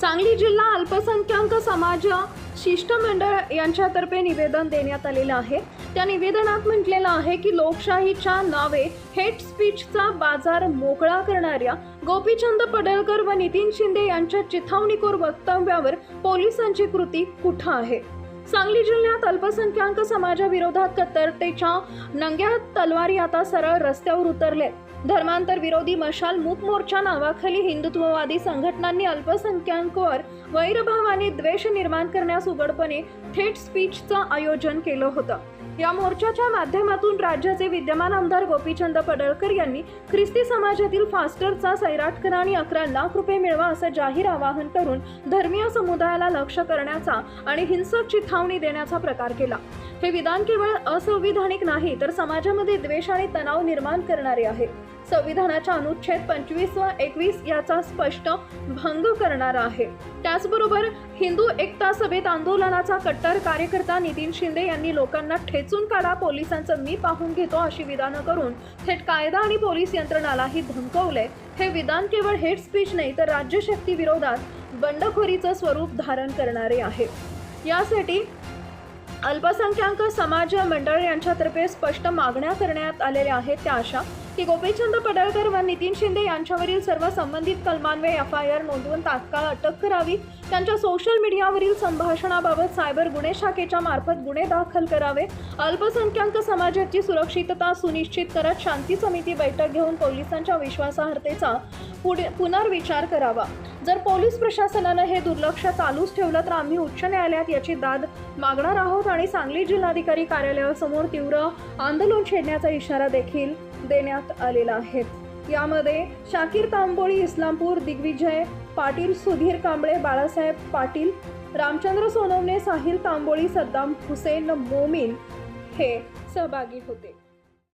सांगली जिल्हा अल्पसंख्याक समाज शिष्टमंडळ यांच्यातर्फे निवेदन देण्यात आलेलं आहे. त्या निवेदनात म्हटलेलं आहे की लोकशाहीच्या नावे हेट स्पीचचा बाजार मोकळा करणाऱ्या गोपीचंद पडळकर व नितीन शिंदे यांच्या चिथावणीखोर वक्तव्यावर पोलिसांची कृती कुठं आहे? सांगली जिल्ह्यात अल्पसंख्याक समाजाविरोधात कत्तरतेच्या नंग्या तलवारी आता सरळ रस्त्यावर उतरले. धर्मांतर विरोधी मशाल मूक मोर्चा नावाखाली हिंदुत्ववादी संघटनांनी अल्पसंख्याकांवर वैरभावाने द्वेष निर्माण करण्यास उघडपणे थेट स्पीचचं आयोजन केलं होतं. या मोर्चाच्या माध्यमातून राज्याचे विद्यमान आमदार गोपीचंद पडळकर यांनी ख्रिस्ती समाजातील फास्टरचा सैराट करा आणि अकरा लाख रुपये मिळवा असं जाहीर आवाहन करून धर्मीय समुदायाला लक्ष करण्याचा आणि हिंसक चिथावणी देण्याचा प्रकार केला. हे विधान केवळ असंविधानिक नाही तर समाजामध्ये द्वेष आणि तणाव निर्माण करणारे आहे. संविधानाच्या अनुच्छेद पंचवीस व एकवीस याचा स्पष्ट भंग करणारा आहे. त्याचबरोबर हिंदू एकता सभेत आंदोलनाचा कट्टर कार्यकर्ता नितीन शिंदे यांनी लोकांना ठेचून काढा पोलिसांचं मी पाहून घेतो अशी विधानं करून थेट कायदा आणि पोलीस यंत्रणालाही धमकवले. हे विधान केवळ हेट स्पीच नाही तर राज्यशक्ती विरोधात बंडखोरीचं स्वरूप धारण करणारे आहे. यासाठी अल्पसंख्याक समाज मंडळ यांच्यातर्फे स्पष्ट मागण्या करण्यात आलेल्या आहेत. त्या अशा की गोपीचंद पडळकर व नितीन शिंदे यांच्यावरील सर्व संबंधित कलमांवे एफ आय आर नोंदवून तात्काळ अटक करावी. त्यांच्या सोशल मीडियावरील संभाषणाबाबत सायबर गुन्हे शाखेच्या मार्फत गुन्हे दाखल करावे. अल्पसंख्याक समाजाची सुरक्षितता सुनिश्चित करत शांती समिती बैठक घेऊन पोलिसांच्या विश्वासार्हतेचा पुढे पुनर्विचार करावा. जर पोलीस प्रशासनानं हे दुर्लक्ष चालूच ठेवलं तर आम्ही उच्च न्यायालयात याची दाद मागणार आहोत आणि सांगली जिल्हाधिकारी कार्यालयासमोर तीव्र आंदोलन छेडण्याचा इशारा देखील देण्यात आलेला आहे. यामध्ये शाकीर तांबोळी इस्लामपूर दिग्विजय पाटील सुधीर कांबळे बाळासाहेब पाटील रामचंद्र सोनवणे साहिल तांबोळी सद्दाम हुसेन मोमीन हे सहभागी होते.